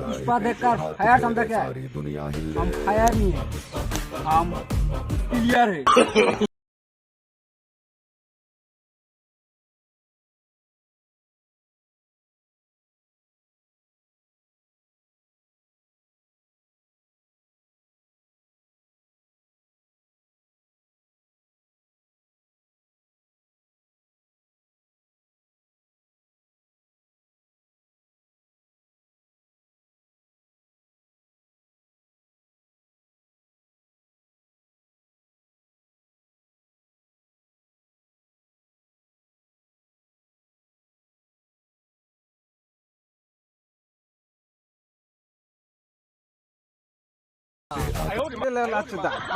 पुष्पा देखकर फायर समझा क्या हम फायर नहीं है हम क्लियर है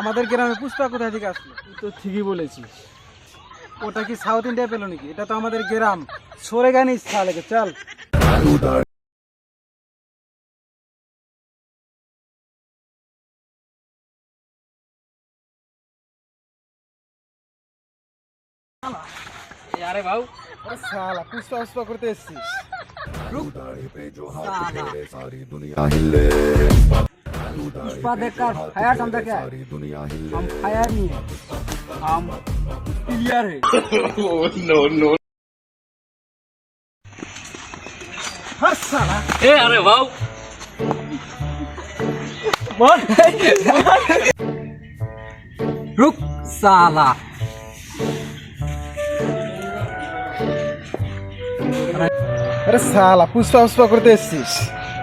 আমাদের গ্রামে পুষ্পা কোথায় থেকে আসলো? তো ঠিকই বলেছিস। ওটা কি সাউথ ইন্ডিয়া পেল নাকি? এটা তো আমাদের গ্রাম। সরে গানি ইচ্ছা লাগে চল। আরে ভাউ করতে এসছিস। पुष्पा देखकर फायर हम देखे हम फायर नहीं है हम क्लियर है नो नो हर साला ए अरे वाओ रुक साला अरे साला पुष्पा पुष्पा करते